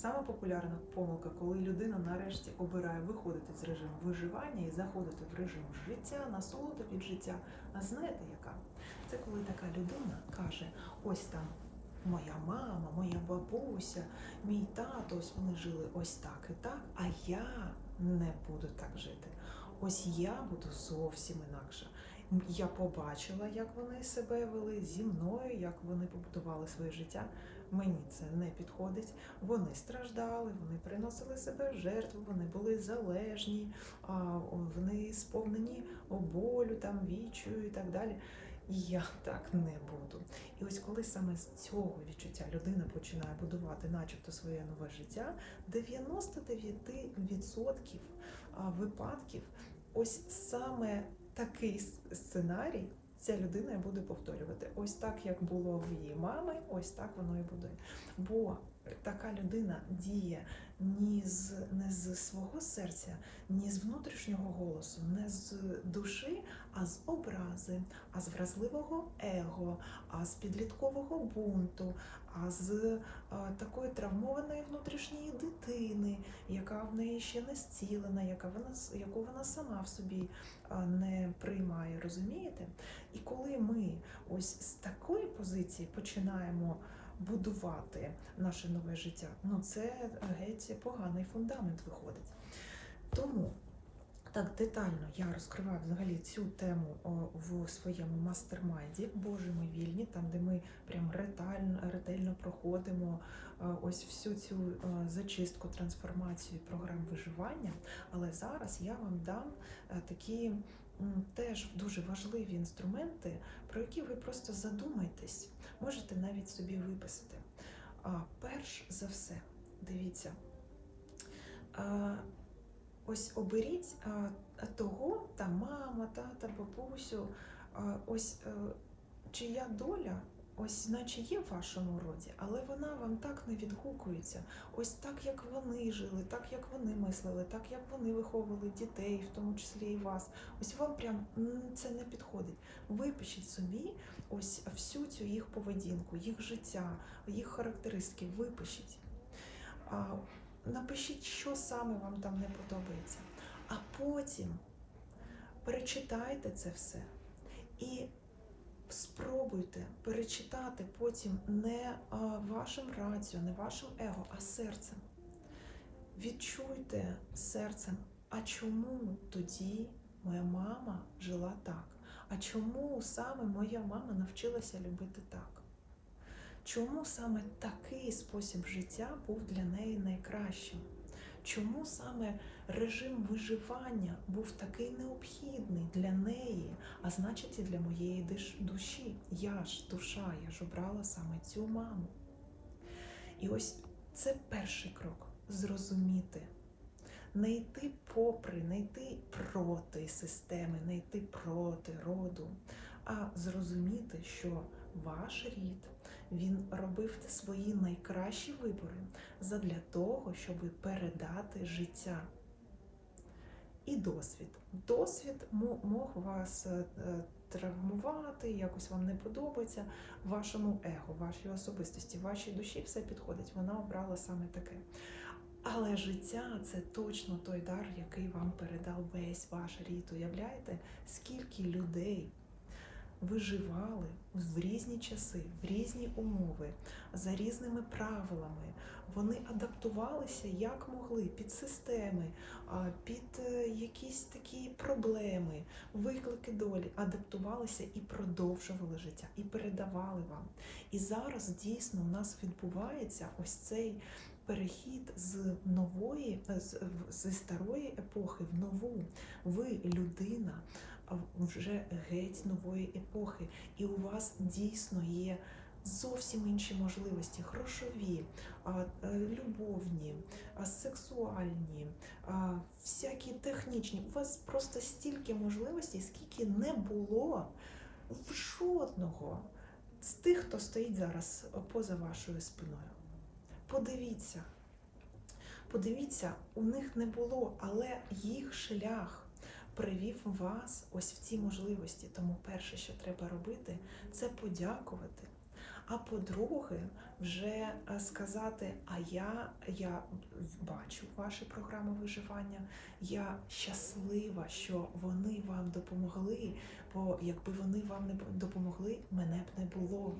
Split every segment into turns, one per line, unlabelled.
Сама популярна помилка, коли людина нарешті обирає виходити з режиму виживання і заходити в режим життя, насолоду від життя. А знаєте яка? Це коли така людина каже: ось там моя мама, моя бабуся, мій тато, ось вони жили ось так і так, а я не буду так жити. Ось я буду зовсім інакше. Я побачила, як вони себе вели зі мною, як вони побудували своє життя. Мені це не підходить. Вони страждали, вони приносили себе в жертву, вони були залежні, а, вони сповнені болю, там вічою і так далі. Я так не буду. І ось коли саме з цього відчуття людина починає будувати, начебто, своє нове життя, 99% а, випадків, ось саме такий сценарій ця людина буде повторювати. Ось так, як було в її мами, ось так воно і буде. Бо така людина діє ні з не з свого серця, ні з внутрішнього голосу, не з душі, а з образи, а з вразливого его, а з підліткового бунту, з такої травмованої внутрішньої дитини, яка в неї ще не зцілена, яка вона яку вона сама в собі не приймає, розумієте? І коли ми ось з такої позиції починаємо будувати наше нове життя, ну це геть поганий фундамент виходить. Тому так детально я розкриваю взагалі цю тему в своєму мастермайді Боже ми вільні, там де ми прям ретельно, ретельно проходимо е, ось всю цю е, зачистку, трансформацію програм виживання. Але зараз я вам дам е, такі теж дуже важливі інструменти, про які ви просто задумайтесь, можете навіть собі виписати. А перш за все, дивіться. Ось оберіть того, та мама, тата, бабусю, ось е, чия доля, ось наче є в вашому роді, але вона вам так не відгукується. Ось так, як вони жили, так як вони мислили, так як вони виховували дітей, в тому числі і вас. Ось вам прям це не підходить. Випишіть собі ось всю цю їх поведінку, їх життя, їх характеристики. Випишіть. Напишіть, що саме вам там не подобається. А потім перечитайте це все і спробуйте перечитати потім не вашим раціо, не вашим его, а серцем. Відчуйте серцем, а чому тоді моя мама жила так? А чому саме моя мама навчилася любити так? Чому саме такий спосіб життя був для неї найкращим? Чому саме режим виживання був такий необхідний для неї, а значить і для моєї душі? Я ж душа, я ж обрала саме цю маму. І ось це перший крок зрозуміти. Не йти попри, не йти проти системи, не йти проти роду, а зрозуміти, що ваш рід він робив свої найкращі вибори задля того, щоб передати життя. І досвід. Досвід мог вас е, е, травмувати, якось вам не подобається вашому его, вашій особистості, вашій душі все підходить. Вона обрала саме таке. Але життя це точно той дар, який вам передав весь ваш рід. Уявляєте, скільки людей виживали в різні часи, в різні умови, за різними правилами. Вони адаптувалися як могли під системи, під е, якісь такі проблеми, виклики долі, адаптувалися і продовжували життя, і передавали вам. І зараз дійсно у нас відбувається ось цей перехід з нової, з, зі старої епохи в нову. Ви людина вже геть нової епохи, і у вас дійсно є. Зовсім інші можливості, грошові, е, любовні, сексуальні, всякі технічні. У вас просто стільки можливостей, скільки не було в жодного з тих, хто стоїть зараз поза вашою спиною. Подивіться, подивіться, у них не було, але їх шлях привів вас ось в ці можливості. Тому перше, що треба робити, це подякувати. А по-друге, вже е, сказати, а я, я бачу ваші програми виживання, я щаслива, що вони вам допомогли, бо якби вони вам не допомогли, мене б не було.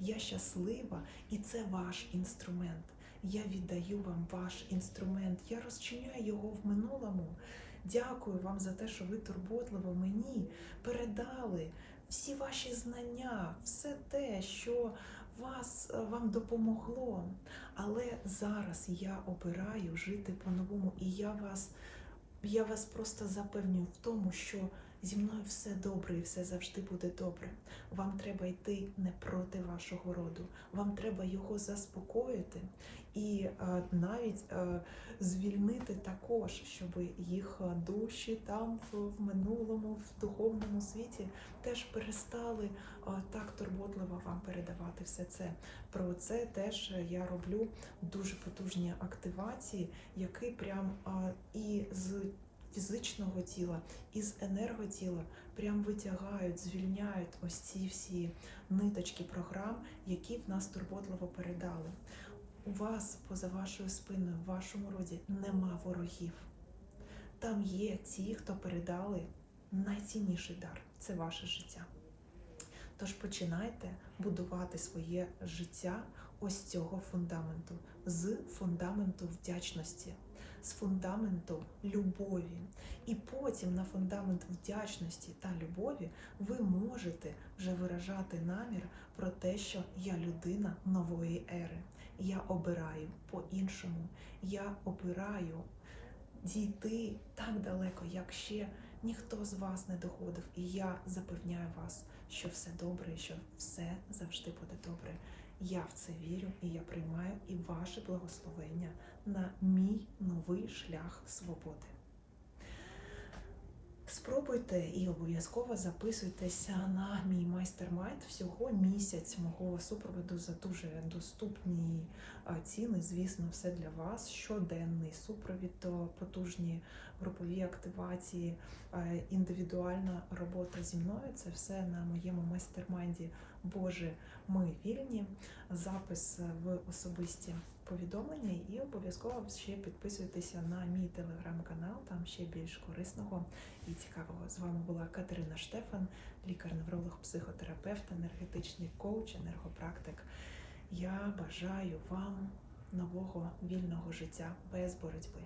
Я щаслива, і це ваш інструмент. Я віддаю вам ваш інструмент. Я розчиняю його в минулому. Дякую вам за те, що ви турботливо мені передали всі ваші знання, все те, що вас, вам допомогло. Але зараз я обираю жити по-новому, і я вас, я вас просто запевнюю в тому, що зі мною все добре і все завжди буде добре. Вам треба йти не проти вашого роду, вам треба його заспокоїти і е, навіть е, звільнити також, щоб їх душі там в, в минулому, в духовному світі теж перестали е, так турботливо вам передавати все це. Про це теж я роблю дуже потужні активації, які прям е, і з фізичного тіла, і з енерготіла прям витягають, звільняють ось ці всі ниточки програм, які в нас турботливо передали. У вас поза вашою спиною, в вашому роді нема ворогів. Там є ті, хто передали найцінніший дар це ваше життя. Тож починайте будувати своє життя ось цього фундаменту, з фундаменту вдячності, з фундаменту любові. І потім на фундамент вдячності та любові ви можете вже виражати намір про те, що я людина нової ери. Я обираю по-іншому. Я обираю дійти так далеко, як ще ніхто з вас не доходив. І я запевняю вас, що все добре, і що все завжди буде добре. Я в це вірю і я приймаю і ваше благословення на мій новий шлях свободи. Спробуйте і обов'язково записуйтеся на мій майстер-майнд всього місяць мого супроводу за дуже доступні ціни. Звісно, все для вас. Щоденний супровід, потужні групові активації, індивідуальна робота зі мною. Це все на моєму майстер-майнді. Боже, ми вільні. Запис в особисті повідомлення і обов'язково ще підписуйтеся на мій телеграм-канал, там ще більш корисного і цікавого. З вами була Катерина Штефан, лікар-невролог, психотерапевт, енергетичний коуч, енергопрактик. Я бажаю вам нового вільного життя без боротьби.